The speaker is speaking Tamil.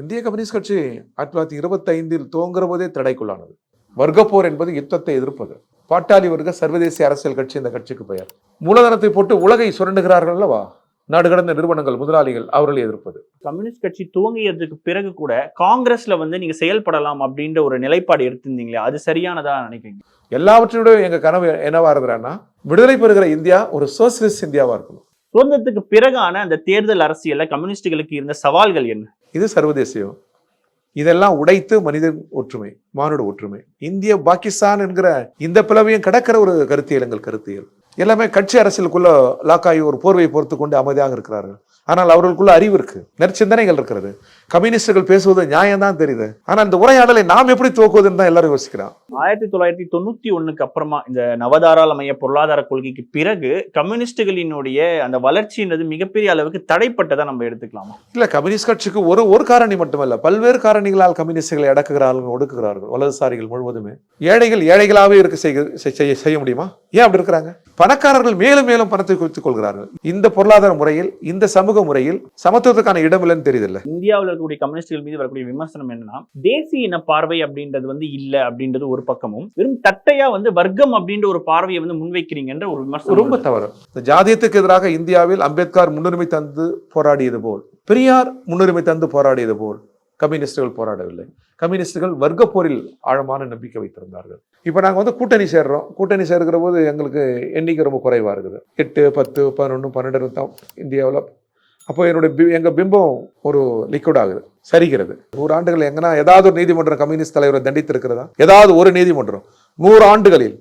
இந்திய கம்யூனிஸ்ட் கட்சி ஆயிரத்தி தொள்ளாயிரத்தி இருபத்தைந்தில் துவங்குற போதே தடைக்குள்ளானது. வர்க்கப்போர் என்பது யுத்தத்தை எதிர்ப்பது. பாட்டாளி வர்க்க சர்வதேச அரசியல் கட்சி இந்த கட்சிக்கு பெயர். மூலதனத்தை போட்டு உலகை சுரண்டுகிறார்கள் அல்லவா? நாடு கடந்த நிறுவனங்கள் முதலாளிகள் அவர்களை எதிர்ப்பது. கம்யூனிஸ்ட் கட்சி துவங்கியதுக்கு பிறகு கூட காங்கிரஸ்ல வந்து நீங்க செயல்படலாம் அப்படின்ற ஒரு நிலைப்பாடு எடுத்திருந்தீங்களே அது சரியானதா நினைக்கிறீங்க? எல்லாவற்றையோட எங்க கனவு என்னவா இருக்கிறான்னா விடுதலை பெறுகிற இந்தியா ஒரு சோசியலிஸ்ட் இந்தியாவா இருக்கணும். சுதந்திரத்துக்கு பிறகான அந்த தேர்தல் அரசியல்ல கம்யூனிஸ்டுகளுக்கு இருந்த சவால்கள் என்ன? இது சர்வதேசியம் இதெல்லாம் உடைத்து மனித ஒற்றுமை மானுட ஒற்றுமை. இந்திய பாகிஸ்தான் என்கிற இந்த பிளவையும் கடக்கிற ஒரு கருத்தியல் எங்கள் கருத்தியல் எல்லாமே கட்சி அரசியலுக்குள்ள லாக்காகி ஒரு போர்வையை பொறுத்து கொண்டு அமைதியாக இருக்கிறார்கள். ஆனால் அவர்களுக்குள்ள அறிவு இருக்கு. நெற்சிந்தனைகள் இருக்கிறது. கம்யூனிஸ்டுகள் பேசுவது நியாயம் தான் தெரியுது. ஆனால் இந்த உரையாடலை நாம் எப்படி துவக்குவதுன்னு தான் எல்லாரும் யோசிக்கிறான் ஆயிரத்தி தொள்ளாயிரத்தி தொண்ணூத்தி ஒண்ணுக்கு அப்புறமா இந்த நவதாராளமய பொருளாதார கொள்கைக்கு பிறகு கம்யூனிஸ்டுகளினுடைய அந்த வளர்ச்சின்றது மிகப்பெரிய அளவுக்கு தடைப்பட்டதா நம்ம எடுத்துக்கலாமா? இல்ல கம்யூனிஸ்ட் கட்சிக்கு ஒரு ஒரு காரணி மட்டுமல்ல. பல்வேறு காரணிகளால் கம்யூனிஸ்டுகளை அடக்குகிறார்கள் ஒடுக்குகிறார்கள் வலதுசாரிகள் முழுவதுமே. ஏழைகள் ஏழைகளாகவே இருக்க செய்ய செய்ய முடியுமா? ஏன் அப்படி இருக்கிறாங்க? பணக்காரர்கள் மேலும் மேலும் பணத்தை குவித்துக் கொள்கிறார்கள். இந்த பொருளாதார முறையில் இந்த சமூக முறையில் சமத்துவத்துக்கான இடம் இல்லைன்னு தெரியுதுல்ல இந்தியாவில் இருக்கக்கூடிய கம்யூனிஸ்டுகள் மீது வரக்கூடிய விமர்சனம் என்னன்னா தேசிய இன பார்வை அப்படின்றது வந்து இல்ல அப்படின்றது ஒரு பக்கமும் வெறும் தட்டையா வந்து வர்க்கம் அப்படின்ற ஒரு பார்வையை வந்து முன்வைக்கிறீங்கன்ற ஒரு விமர்சனம் ரொம்ப தவறு. இந்த ஜாதியத்துக்கு எதிராக இந்தியாவில் அம்பேத்கர் முன்னுரிமை தந்து போராடியது போல் பெரியார் முன்னுரிமை தந்து போராடியது போல் கம்யூனிஸ்டுகள் போராடவில்லை. கம்யூனிஸ்டுகள் வர்க்க போரில் ஆழமான நம்பிக்கை வைத்திருந்தார்கள். இப்போ நாங்கள் வந்து கூட்டணி சேர்றோம். கூட்டணி சேர்க்கிற போது எங்களுக்கு எண்ணிக்கை ரொம்ப குறைவாக இருக்குது. எட்டு பத்து பதினொன்று பன்னெண்டு இந்தியாவில் அப்போ என்னுடைய பி எங்கள் பிம்பம் ஒரு லிக்விட் ஆகுது சரிகிறது. நூறு ஆண்டுகள் எங்கன்னா ஏதாவது ஒரு நீதிமன்றம் கம்யூனிஸ்ட் தலைவரை தண்டித்திருக்கிறதா? ஏதாவது ஒரு நீதிமன்றம். நூறு ஆண்டுகளில்